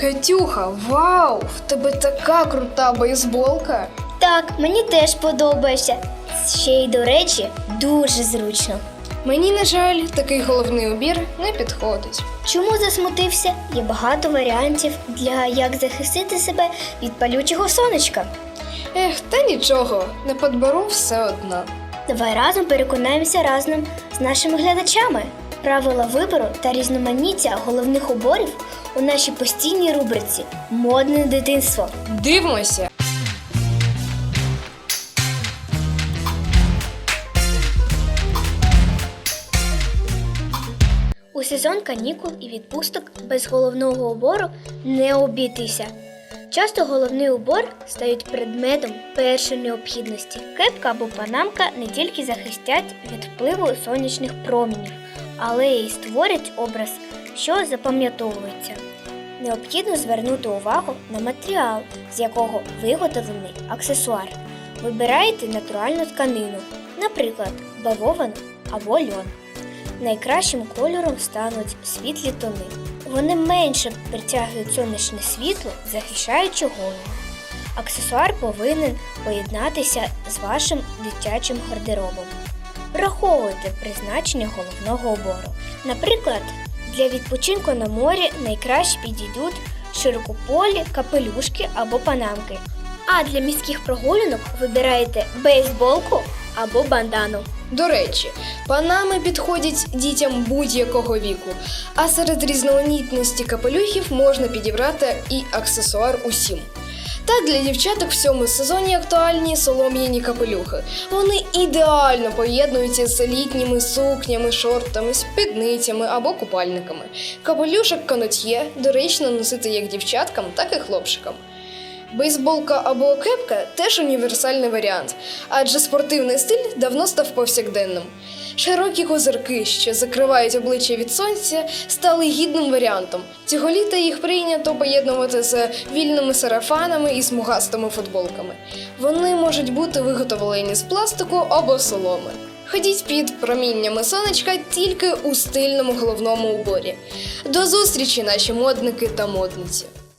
Катюха, вау! В тебе така крута бейсболка. Так, мені теж подобається. Ще й, до речі, дуже зручно. Мені, на жаль, такий головний убір не підходить. Чому засмутився? Є багато варіантів для як захистити себе від палючого сонечка. Ех, та нічого, не подберу все одно. Давай разом переконаємося разом з нашими глядачами. Правила вибору та різноманіття головних уборів у нашій постійній рубриці Модне дитинство. Дивимося. У сезон канікул і відпусток без головного убору не обійтися. Часто головний убор стають предметом першої необхідності. Кепка або панамка не тільки захистять від впливу сонячних промінів, але й створять образ, що запам'ятовується. Необхідно звернути увагу на матеріал, з якого виготовлений аксесуар. Вибирайте натуральну тканину, наприклад, бавовану або льон. Найкращим кольором стануть світлі тони. Вони менше притягують сонячне світло, захищаючи голову. Аксесуар повинен поєднатися з вашим дитячим гардеробом. Враховуйте призначення головного убору. Наприклад, для відпочинку на морі найкраще підійдуть широкополі, капелюшки або панамки. А для міських прогулянок вибирайте бейсболку або бандану. До речі, панами підходять дітям будь-якого віку, а серед різноманітності капелюхів можна підібрати і аксесуар усім. Так для дівчаток в цьому сезоні актуальні солом'яні капелюхи. Вони ідеально поєднуються з літніми сукнями, шортами, спідницями або купальниками. Капелюшок канотьє доречно носити як дівчаткам, так і хлопчикам. Бейсболка або кепка теж універсальний варіант, адже спортивний стиль давно став повсякденним. Широкі козирки, що закривають обличчя від сонця, стали гідним варіантом. Цього літа їх прийнято поєднувати з вільними сарафанами і смугастими футболками. Вони можуть бути виготовлені з пластику або соломи. Ходіть під проміннями сонечка тільки у стильному головному уборі. До зустрічі, наші модники та модниці!